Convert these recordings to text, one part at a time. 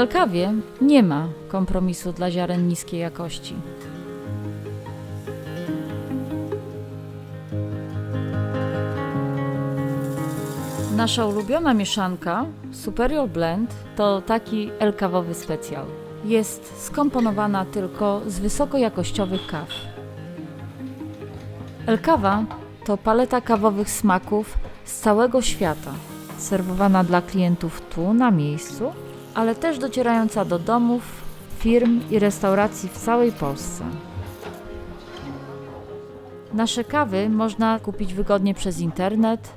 Elkawie nie ma kompromisu dla ziaren niskiej jakości. Nasza ulubiona mieszanka Superior Blend to taki elkawowy specjal. Jest skomponowana tylko z wysokojakościowych kaw. Elkawa to paleta kawowych smaków z całego świata, serwowana dla klientów tu na miejscu, ale też docierająca do domów, firm i restauracji w całej Polsce. Nasze kawy można kupić wygodnie przez internet,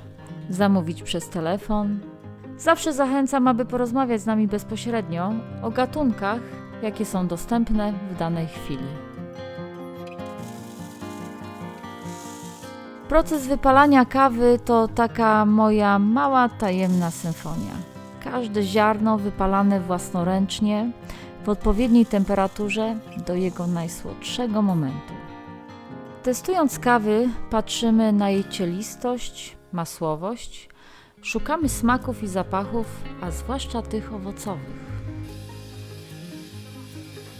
zamówić przez telefon. Zawsze zachęcam, aby porozmawiać z nami bezpośrednio o gatunkach, jakie są dostępne w danej chwili. Proces wypalania kawy to taka moja mała tajemna symfonia. Każde ziarno wypalane własnoręcznie w odpowiedniej temperaturze do jego najsłodszego momentu. Testując kawy, patrzymy na jej cielistość, masłowość, szukamy smaków i zapachów, a zwłaszcza tych owocowych.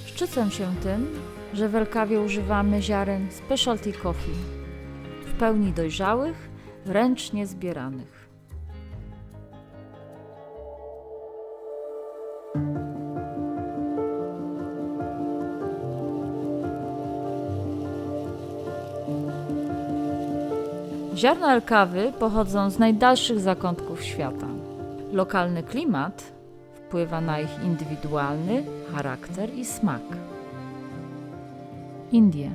Szczycę się tym, że w Elkawie używamy ziaren specialty coffee, w pełni dojrzałych, ręcznie zbieranych. Ziarna elkawy pochodzą z najdalszych zakątków świata. Lokalny klimat wpływa na ich indywidualny charakter i smak. Indie.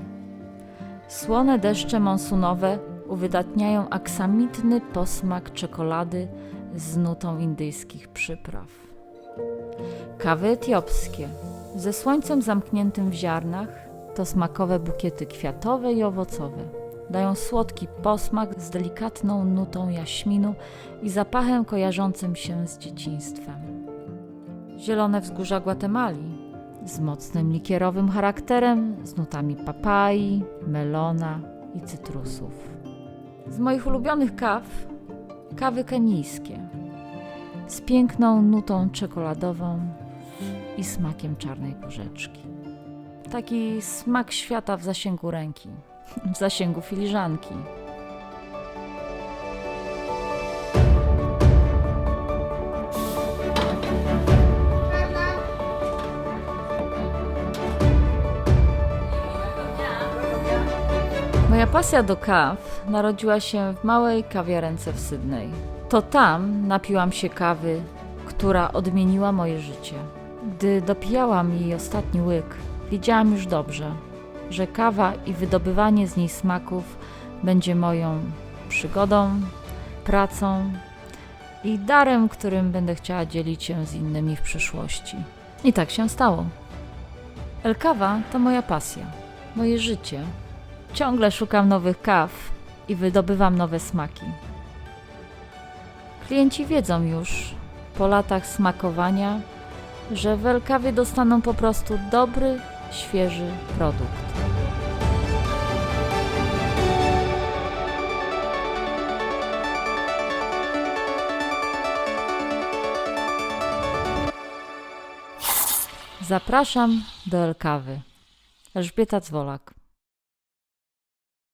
Słone deszcze monsunowe uwydatniają aksamitny posmak czekolady z nutą indyjskich przypraw. Kawy etiopskie ze słońcem zamkniętym w ziarnach to smakowe bukiety kwiatowe i owocowe. Dają słodki posmak z delikatną nutą jaśminu i zapachem kojarzącym się z dzieciństwem. Zielone wzgórza Gwatemali z mocnym likierowym charakterem, z nutami papai, melona i cytrusów. Z moich ulubionych kaw kawy kenijskie z piękną nutą czekoladową i smakiem czarnej porzeczki. Taki smak świata w zasięgu ręki, w zasięgu filiżanki. Moja pasja do kaw narodziła się w małej kawiarence w Sydney. To tam napiłam się kawy, która odmieniła moje życie. Gdy dopijałam jej ostatni łyk, wiedziałam już dobrze, że kawa i wydobywanie z niej smaków będzie moją przygodą, pracą i darem, którym będę chciała dzielić się z innymi w przyszłości. I tak się stało. Elkawa to moja pasja, moje życie. Ciągle szukam nowych kaw i wydobywam nowe smaki. Klienci wiedzą już po latach smakowania, że w Elkawie dostaną po prostu dobry, świeży produkt. Zapraszam do Elkawy. Elżbieta Dzwolak.